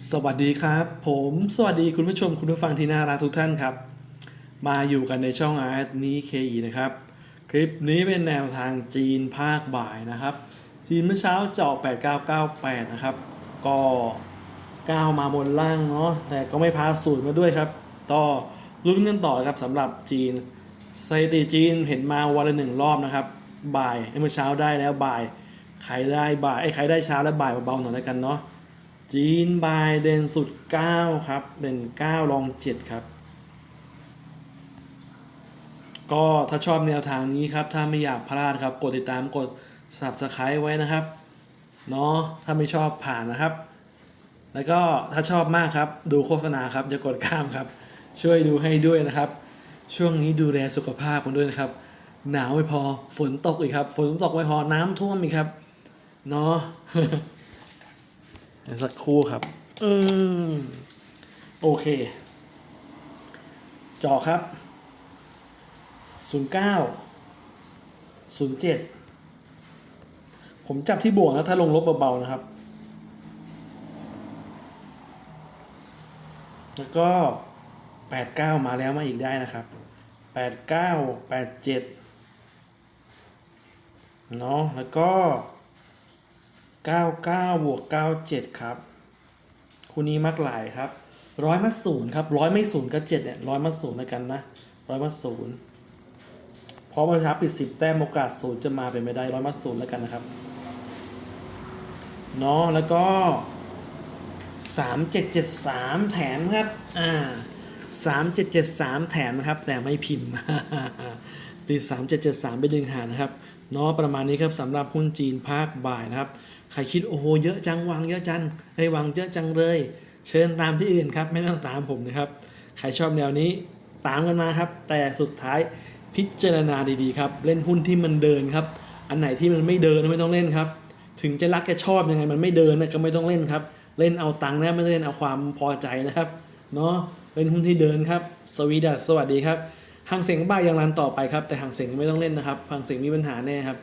สวัสดีครับ ผมสวัสดีคุณผู้ชมคุณผู้ฟังที่น่ารักทุกท่านครับ มาอยู่กันในช่องอาร์ตนี้เคนะครับ คลิปนี้เป็นแนวทางจีนภาคบ่ายนะครับจีนเมื่อเช้าเจาะ8998 นะครับ ก็ก้าวมาบนล่างเนาะแต่ก็ไม่พาสูตรมาด้วยครับก็ลุ้นกันต่อครับสำหรับจีนสถิติจีนเห็นมาวันละหนึ่งรอบนะครับ บ่ายเมื่อเช้าได้แล้วบ่ายใครได้บ่ายไอ้ยใครได้เช้าและบ่ายเบาๆหน่อยแล้วกันเนาะ จีนบายเด่นสุด 9 ครับ เด่น 9 รอง 7 ครับ ก็ถ้าชอบแนวทางนี้ครับ ถ้าไม่อยากพลาดครับ กดติดตามกด subscribe ไว้นะครับเนาะถ้าไม่ชอบผ่านนะครับ แล้วก็ถ้าชอบมากครับ ดูโฆษณาครับอย่ากดข้ามครับ ช่วยดูให้ด้วยนะครับ ช่วงนี้ดูแลสุขภาพกันด้วยนะครับ หนาวไม่พอฝนตกอีกครับ ฝนตกไม่พอน้ำท่วมอีกครับเนาะ สักครู่ครับ อืมโอเค จอครับ 09 07 ผมจับที่บวกนะถ้าลงลบเบาๆนะครับ แล้วก็ 89 มาแล้วมาอีกได้นะครับ 89 87เนาะแล้วก็ 99บวก97 ครับ คู่นี้มักหลายครับร้อยมาศูนย์ครับร้อยไม่ศูนย์ก็เจ็ดเนี่ยร้อยมาศูนย์แล้วกันนะร้อยมาศูนย์เพราะมันท้าปิดสิบแต้มโอกาสศูนย์จะมาเป็นไม่ได้ร้อยมาศูนย์แล้วกันนะครับเนาะแล้วก็สามเจ็ดเจ็ดสามแถมครับอ่าสามเจ็ดเจ็ดสามแถมนะครับ แต่ไม่พิมพ์ตีสามเจ็ดเจ็ดสามไปดึงหารนะครับ เนาะประมาณนี้ครับสำหรับหุ้นจีนภาคบ่ายนะครับ ใครคิดโอ้โหเยอะจังวางเยอะจังไอ้วางเยอะจังเลย เชิญตามที่อื่นครับไม่ต้องตามผมนะครับ ใครชอบแนวนี้ตามกันมาครับ แต่สุดท้ายพิจารณาดีๆครับ เล่นหุ้นที่มันเดินครับ อันไหนที่มันไม่เดินไม่ต้องเล่นครับ ถึงจะรักจะชอบยังไงมันไม่เดินก็ไม่ต้องเล่นครับ เล่นเอาตังค์นะไม่ได้เล่นเอาความพอใจนะครับเนาะเล่นหุ้นที่เดินครับ สวีดัสสวัสดีครับ หางเสียงบ้ายยังรันต่อไปครับ แต่หางเสียงไม่ต้องเล่นนะครับหางเสียงมีปัญหาแน่ครับ